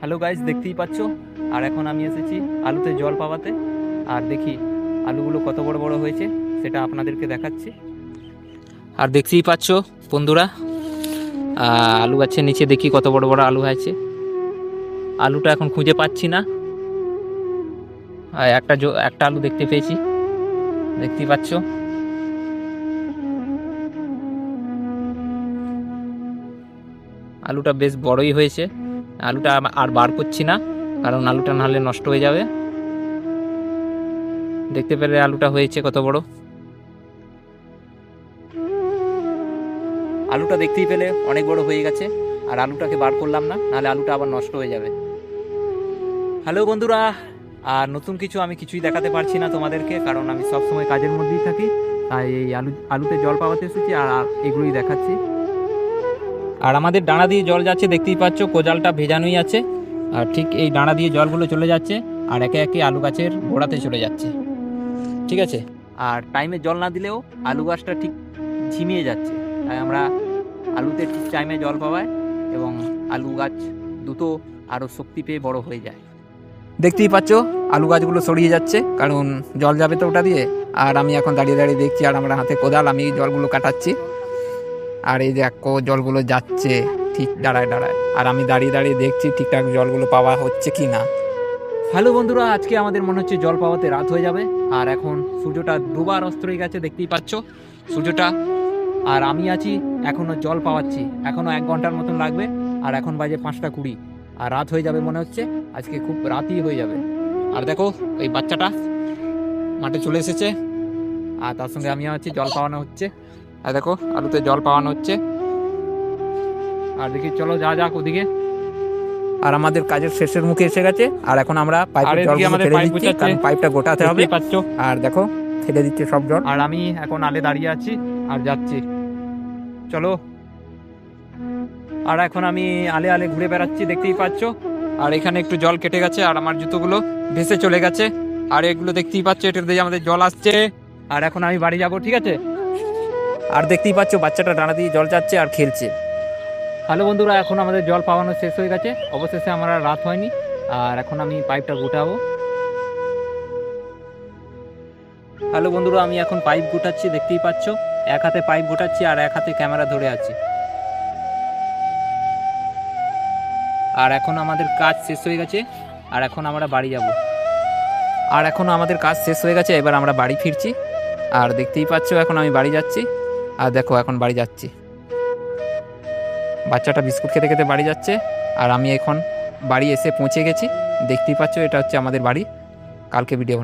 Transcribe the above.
Hello guys দেখতেই পাচ্ছ? আর এখন আমি এসেছি আলুতে জল পাওয়াতে। আর দেখি আলুগুলো কত বড় বড় হয়েছে, সেটা আপনাদেরকে দেখাচ্ছি। আর দেখতেই পাচ্ছ বন্ধুরা আলু গাছের নিচে দেখি কত বড় বড় আলু হয়েছে। আলুটা এখন খুঁজে পাচ্ছি না। একটা একটা আলু দেখতে পেয়েছি। দেখতেই পাচ্ছ? আলুটা বেশ বড়ই হয়েছে। আলুটা আর বার করছি না, কারণ আলুটা নাহলে নষ্ট হয়ে যাবে। দেখতে পেলে আলুটা হয়েছে কত বড়। আলুটা দেখতেই পেলে অনেক বড় হয়ে গেছে, আর আলুটাকে বার করলাম না নাহলে আলুটা আবার নষ্ট হয়ে যাবে। হ্যালো বন্ধুরা, আর নতুন কিছু আমি কিছুই দেখাতে পারছি না তোমাদেরকে, কারণ আমি সবসময় কাজের মধ্যেই থাকি, তাই এই আলু আলুতে জল পাওয়াতে এসেছি আর এগুলোই দেখাচ্ছি। আর আমাদের ডাঁড়া দিয়ে জল যাচ্ছে, দেখতেই পাচ্ছ কোজালটা ভেজানোই আছে। আর ঠিক এই ডাঁড়া দিয়ে জলগুলো চলে যাচ্ছে আর একে একে আলু গাছের গোড়াতে চলে যাচ্ছে। ঠিক আছে? আর টাইমে জল না দিলেও আলু গাছটা ঠিক ঝিমিয়ে যাচ্ছে। তাই আমরা আলুতে ঠিক টাইমে জল পাওয়ায় এবং আলু গাছ দ্রুত আরও শক্তি পেয়ে বড় হয়ে যায়। দেখতেই পাচ্ছ, আলু গাছগুলো সরিয়ে যাচ্ছে, কারণ জল যাবে তো ওটা দিয়ে। আর আমি এখন দাঁড়িয়ে দাঁড়িয়ে দেখছি, আর আমরা হাতে কোদাল, আমি জলগুলো কাটাচ্ছি। আর এই দেখো জলগুলো যাচ্ছে, ঠিক দাঁড়ায় দাঁড়ায়। আর আমি দাঁড়িয়ে দাঁড়িয়ে দেখছি ঠিকঠাক জলগুলো পাওয়া হচ্ছে কি না। হ্যালো বন্ধুরা, আজকে আমাদের মনে হচ্ছে জল পাওয়াতে রাত হয়ে যাবে। আর এখন সূর্যটা দুবার অস্ত হয়ে গেছে, দেখতেই পাচ্ছ সূর্যটা। আর আমি আছি এখনও জল পাওয়াচ্ছি। এখনও এক ঘণ্টার মতন লাগবে, আর এখন বাজে পাঁচটা কুড়ি। আর রাত হয়ে যাবে মনে হচ্ছে, আজকে খুব রাতই হয়ে যাবে। আর দেখো ওই বাচ্চাটা মাঠে চলে এসেছে। আর তার সঙ্গে আমিও আছি, জল পাওয়ানো হচ্ছে। আর দেখো আলুতে জল পাওয়ানো হচ্ছে। আর দেখি চলো যা যাক ওদিকে। আর আমাদের কাজের শেষের মুখে এসে গেছে। আর এখন আমরা পাইপের এদিকে জল ফেলে দিচ্ছি কারণ পাইপটা গোটাতে হবে। আর দেখো ফেলে দিচ্ছে সব জল। আর আমি এখন আলে দাঁড়িয়ে আছি আর যাচ্ছি। চলো। আর এখন আমি আলে আলে ঘুরে বেড়াচ্ছি দেখতেই পাচ্ছ। আর এখানে একটু জল কেটে গেছে আর আমার জুতোগুলো ভেসে চলে গেছে। আর এগুলো দেখতেই পাচ্ছ এটার দিয়ে আমাদের জল আসছে। আর এখন আমি বাড়ি যাব ঠিক আছে? আর দেখতেই পাচ্ছ বাচ্চাটা ডানা দিয়ে জল যাচ্ছে আর খেলছে। হ্যালো বন্ধুরা, এখন আমাদের জল পাওয়ানো শেষ হয়ে গেছে। অবশেষে আমার রাত হয়নি, আর এখন আমি পাইপটা গোটাবো। হ্যালো বন্ধুরা, আমি এখন পাইপ গোটাচ্ছি, দেখতেই পাচ্ছ। এক হাতে পাইপ গোটাচ্ছি আর এক হাতে ক্যামেরা ধরে আছি। আর এখন আমাদের কাজ শেষ হয়ে গেছে, আর এখন আমরা বাড়ি যাব। আর এখন আমাদের কাজ শেষ হয়ে গেছে, এবার আমরা বাড়ি ফিরছি। আর দেখতেই পাচ্ছ, এখন আমি বাড়ি যাচ্ছি। আর দেখো, এখন বাড়ি যাচ্ছি। বাচ্চাটা বিস্কুট খেতে খেতে বাড়ি যাচ্ছে, আর আমি এখন বাড়ি এসে পৌঁছে গেছি। দেখতেই পাচ্ছ, এটা হচ্ছে আমাদের বাড়ি। কালকে ভিডিও